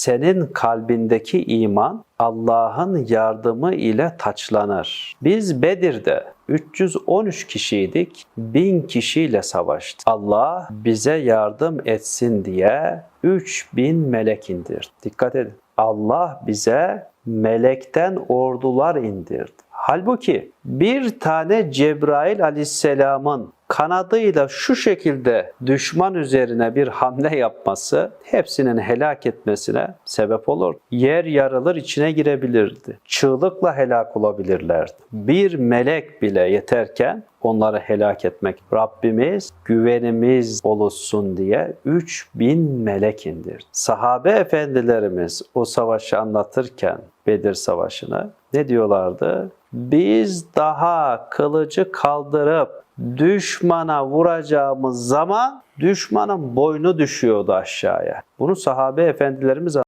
senin kalbindeki iman Allah'ın yardımı ile taçlanır. Biz Bedir'de 313 kişiydik, 1000 kişiyle savaştık. Allah bize yardım etsin diye 3000 melek indirdi. Dikkat edin. Allah bize melekten ordular indirdi. Halbuki bir tane Cebrail aleyhisselamın kanadıyla şu şekilde düşman üzerine bir hamle yapması hepsinin helak etmesine sebep olur. Yer yarılır içine girebilirdi. Çığlıkla helak olabilirlerdi. Bir melek bile yeterken onları helak etmek. Rabbimiz güvenimiz oluşsun diye 3000 melek indirdi. Sahabe efendilerimiz o savaşı anlatırken Bedir Savaşı'nı ne diyorlardı? Biz daha kılıcı kaldırıp düşmana vuracağımız zaman düşmanın boynu düşüyordu aşağıya. Bunu sahabe efendilerimiz